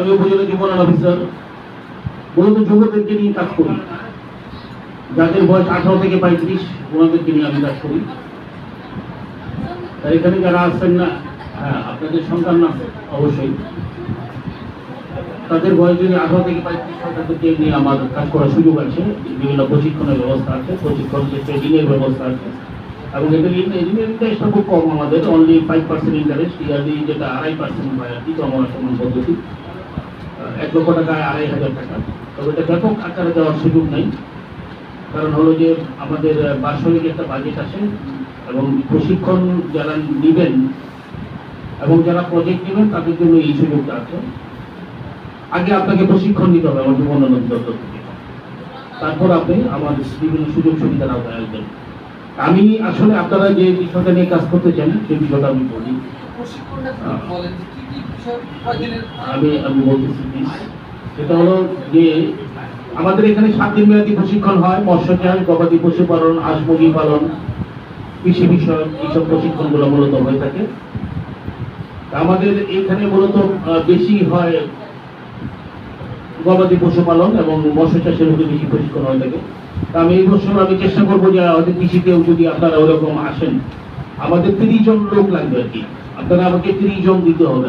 আমি উপজেলা জীবনান অফিসার মূলত যুবকদেরকে নিয়ে কাজ করি। যাদের বয়স আঠারো থেকে পঁয়ত্রিশ, ওনাদেরকে নিয়ে আমি কাজ করি। তার এখানে যারা আসছেন না হ্যাঁ আপনাদের সন্তান না অবশ্যই। তাদের বয়স যদি আঠারো থেকে পঁয়ত্রিশ, তাদেরকে নিয়ে আমার কাজ করার সুযোগ আছে। বিভিন্ন প্রশিক্ষণের ব্যবস্থা আছে, প্রশিক্ষণ যে ট্রেনিংয়ের ব্যবস্থা আছে। এবং এদের ইন্টারেস্টটা খুব কম আমাদের only five percent interest yearly যেটা আড়াই পার্সেন্ট হয় আর কি সমান পদ্ধতি এক লক্ষ টাকায় আড়াই হাজার টাকা। তবে এটা ব্যাপক আকারে দেওয়ার সুযোগ নেই। কারণ হলো যে আমাদের বাৎসরিক একটা বাজেট আছে এবং প্রশিক্ষণ যারা নেবেন এবং যারা প্রজেক্ট নেবেন, তাদের জন্য এই সুযোগটা আছে। আগে আপনাকে প্রশিক্ষণ নিতে হবে আমার জীবন দপ্তর থেকে। তারপর আপনি আমার বিভিন্ন সুযোগ সুবিধার আওতায় আসবেন। আমি আসলে আপনারা যে বিষয়টা নিয়ে কাজ করতে চান, সেই বিষয়টা আমি বলি। সেটা হলো যে আমাদের এখানে মেয়াদী প্রশিক্ষণ হয় গবাদি হাঁস মুরগি পালন, কৃষি বিষয় এইসব প্রশিক্ষণগুলো মূলত হয়ে থাকে। আমাদের এখানে মূলত বেশি হয় গবাদি পশুপালন এবং মৎস্য চাষের উপরে বেশি প্রশিক্ষণ হয়ে থাকে। আমি এই বছর আমি চেষ্টা করব যে কৃষিতেও যদি আপনারা ওরকম আসেন, আমাদের তিরিশ জন লোক লাগবে আর কি। আপনারা আমাকে তিরিশ জন দিতে হবে।